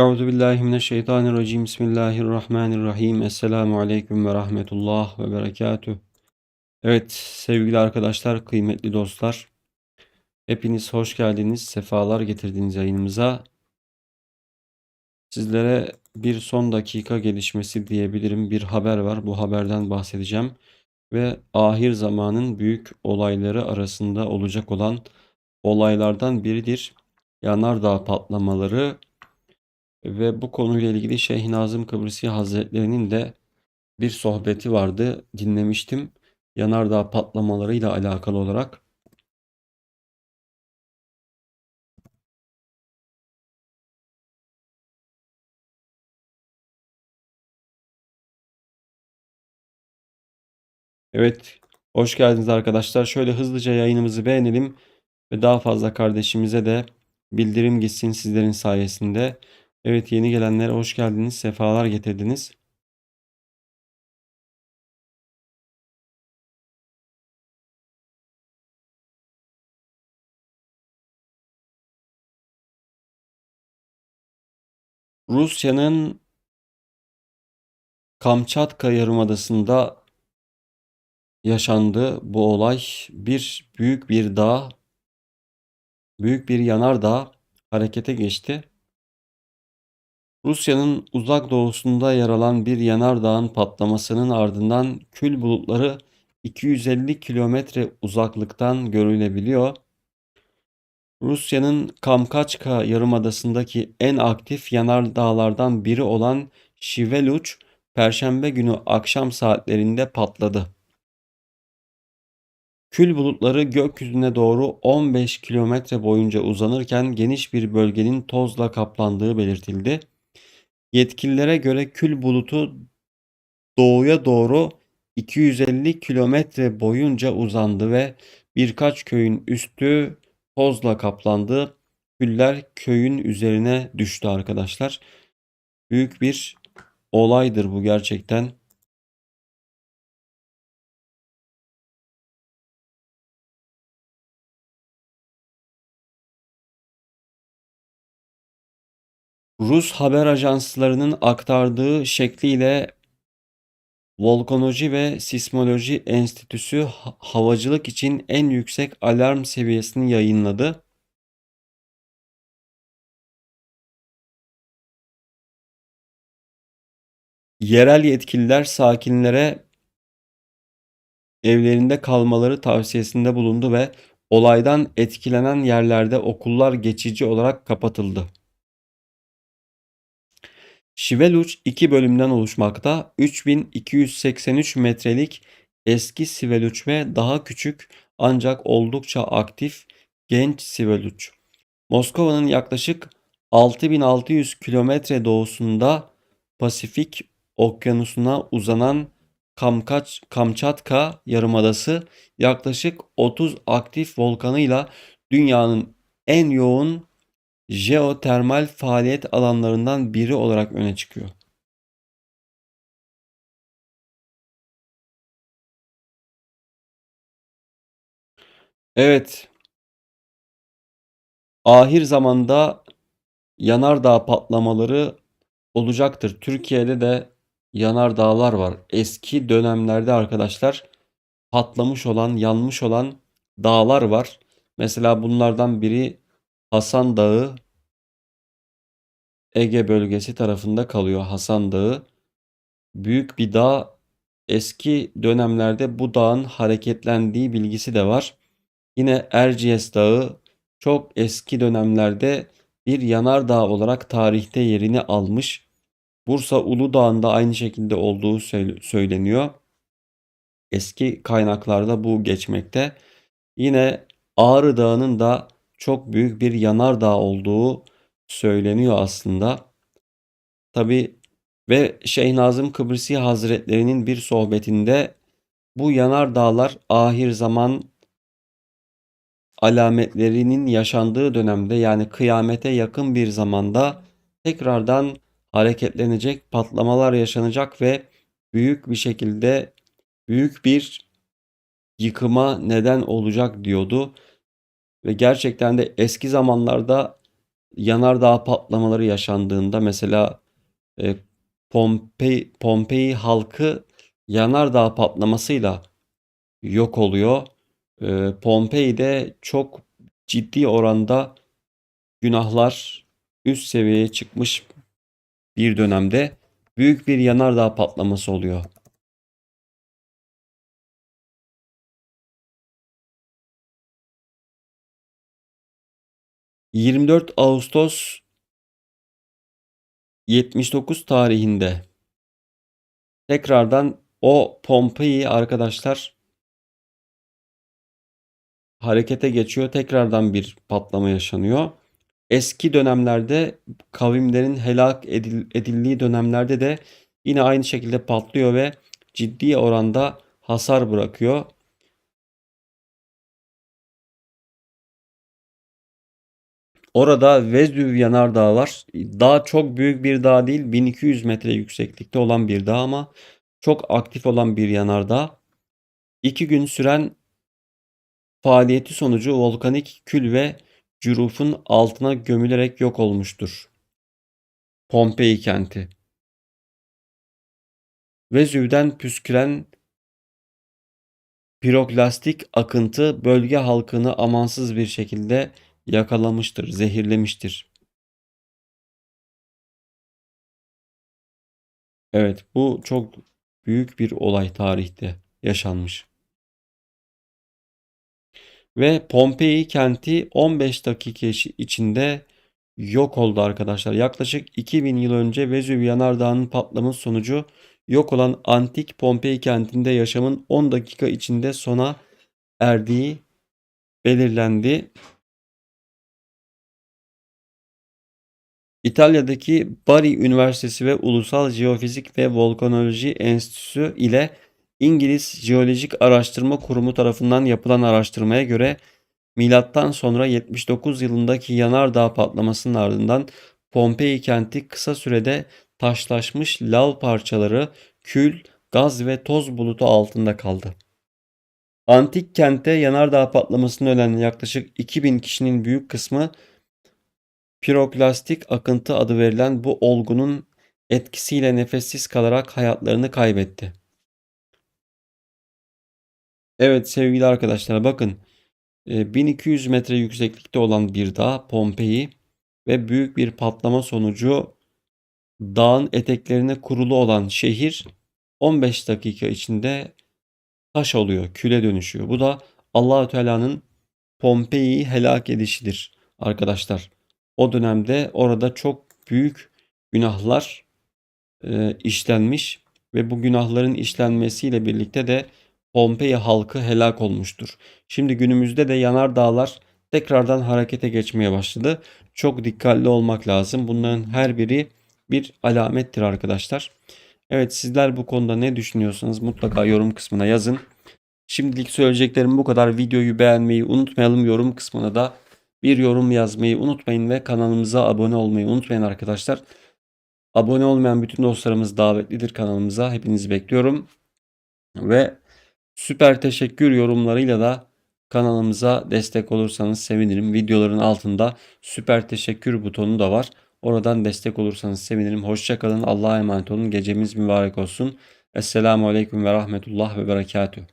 Euzu billahi mineşşeytanirracim. Bismillahirrahmanirrahim. Esselamu aleyküm ve rahmetullah ve berekatüh. Evet sevgili arkadaşlar, kıymetli dostlar. Hepiniz hoş geldiniz, sefalar getirdiniz yayınımıza. Sizlere bir son dakika gelişmesi diyebilirim. Bir haber var. Bu haberden bahsedeceğim. Ve ahir zamanın büyük olayları arasında olacak olan olaylardan biridir. Yanardağ patlamaları ve bu konuyla ilgili Şeyh Nazım Kıbrısi Hazretleri'nin de bir sohbeti vardı. Dinlemiştim. Yanardağ patlamalarıyla alakalı olarak. Evet, hoş geldiniz arkadaşlar. Şöyle hızlıca yayınımızı beğenelim ve daha fazla kardeşimize de bildirim gitsin sizlerin sayesinde. Evet, yeni gelenlere hoş geldiniz, sefalar getirdiniz. Rusya'nın Kamçatka Yarımadası'nda yaşandı bu olay. Bir büyük bir dağ, büyük bir yanardağ harekete geçti. Rusya'nın uzak doğusunda yer alan bir yanardağın patlamasının ardından kül bulutları 250 kilometre uzaklıktan görülebiliyor. Rusya'nın Kamkaçka Yarımadası'ndaki en aktif yanardağlardan biri olan Şiveluç, Perşembe günü akşam saatlerinde patladı. Kül bulutları gökyüzüne doğru 15 kilometre boyunca uzanırken geniş bir bölgenin tozla kaplandığı belirtildi. Yetkililere göre kül bulutu doğuya doğru 250 kilometre boyunca uzandı ve birkaç köyün üstü tozla kaplandı. Küller köyün üzerine düştü arkadaşlar. Büyük bir olaydır bu gerçekten. Rus haber ajanslarının aktardığı şekliyle Volkanoloji ve Sismoloji Enstitüsü havacılık için en yüksek alarm seviyesini yayınladı. Yerel yetkililer sakinlere evlerinde kalmaları tavsiyesinde bulundu ve olaydan etkilenen yerlerde okullar geçici olarak kapatıldı. Şiveluç iki bölümden oluşmakta. 3283 metrelik eski Siveluç ve daha küçük ancak oldukça aktif genç Siveluç. Moskova'nın yaklaşık 6600 kilometre doğusunda Pasifik Okyanusu'na uzanan Kamkaç, Kamçatka Yarımadası yaklaşık 30 aktif volkanıyla dünyanın en yoğun jeotermal faaliyet alanlarından biri olarak öne çıkıyor. Evet. Ahir zamanda yanardağ patlamaları olacaktır. Türkiye'de de yanardağlar var. Eski dönemlerde arkadaşlar patlamış olan, yanmış olan dağlar var. Mesela bunlardan biri Hasan Dağı Ege bölgesi tarafında kalıyor Hasan Dağı. Büyük bir dağ. Eski dönemlerde bu dağın hareketlendiği bilgisi de var. Yine Erciyes Dağı çok eski dönemlerde bir yanardağ olarak tarihte yerini almış. Bursa Uludağ'ında aynı şekilde olduğu söyleniyor. Eski kaynaklarda bu geçmekte. Yine Ağrı Dağı'nın da çok büyük bir yanardağ olduğu söyleniyor aslında. Tabi ve Şeyh Nazım Kıbrısi Hazretlerinin bir sohbetinde bu yanardağlar ahir zaman alametlerinin yaşandığı dönemde yani kıyamete yakın bir zamanda tekrardan hareketlenecek, patlamalar yaşanacak ve büyük bir şekilde büyük bir yıkıma neden olacak diyordu. Ve gerçekten de eski zamanlarda yanardağ patlamaları yaşandığında mesela e, Pompei, Pompei halkı yanardağ patlamasıyla yok oluyor. E, Pompei'de çok ciddi oranda günahlar üst seviyeye çıkmış bir dönemde büyük bir yanardağ patlaması oluyor. ...24 Ağustos 79 tarihinde tekrardan o Pompei arkadaşlar harekete geçiyor. Tekrardan bir patlama yaşanıyor. Eski dönemlerde kavimlerin helak edil, edildiği dönemlerde de yine aynı şekilde patlıyor ve ciddi oranda hasar bırakıyor. Orada Vezüv yanardağı var. Dağ çok büyük bir dağ değil. 1200 metre yükseklikte olan bir dağ ama çok aktif olan bir yanardağ. İki gün süren faaliyeti sonucu volkanik kül ve cürufun altına gömülerek yok olmuştur. Pompei kenti. Vezüv'den püsküren piroklastik akıntı bölge halkını amansız bir şekilde yakalamıştır, zehirlemiştir. Evet, bu çok büyük bir olay tarihte yaşanmış. Ve Pompei kenti 15 dakika içinde yok oldu arkadaşlar. Yaklaşık 2000 yıl önce Vezüv yanardağının patlaması sonucu yok olan antik Pompei kentinde yaşamın 10 dakika içinde sona erdiği belirlendi. İtalya'daki Bari Üniversitesi ve Ulusal Jeofizik ve Volkanoloji Enstitüsü ile İngiliz Jeolojik Araştırma Kurumu tarafından yapılan araştırmaya göre milattan sonra 79 yılındaki yanardağ patlamasının ardından Pompei kenti kısa sürede taşlaşmış lav parçaları, kül, gaz ve toz bulutu altında kaldı. Antik kentte yanardağ patlamasında ölen yaklaşık 2000 kişinin büyük kısmı piroklastik akıntı adı verilen bu olgunun etkisiyle nefessiz kalarak hayatlarını kaybetti. Evet sevgili arkadaşlar bakın 1200 e, metre yükseklikte olan bir dağ Pompei ve büyük bir patlama sonucu dağın eteklerine kurulu olan şehir 15 dakika içinde taş oluyor, küle dönüşüyor. Bu da Allahü Teala'nın Pompei'yi helak edişidir arkadaşlar. O dönemde orada çok büyük günahlar e, işlenmiş ve bu günahların işlenmesiyle birlikte de Pompei halkı helak olmuştur. Şimdi günümüzde de yanar dağlar tekrardan harekete geçmeye başladı. Çok dikkatli olmak lazım. Bunların her biri bir alamettir arkadaşlar. Evet sizler bu konuda ne düşünüyorsanız mutlaka yorum kısmına yazın. Şimdilik söyleyeceklerim bu kadar. Videoyu beğenmeyi unutmayalım. Yorum kısmına da bir yorum yazmayı unutmayın ve kanalımıza abone olmayı unutmayın arkadaşlar. Abone olmayan bütün dostlarımız davetlidir kanalımıza. Hepinizi bekliyorum. Ve süper teşekkür yorumlarıyla da kanalımıza destek olursanız sevinirim. Videoların altında süper teşekkür butonu da var. Oradan destek olursanız sevinirim. Hoşçakalın. Allah'a emanet olun. Gecemiz mübarek olsun. Esselamu Aleyküm ve Rahmetullah ve Berekatuhu.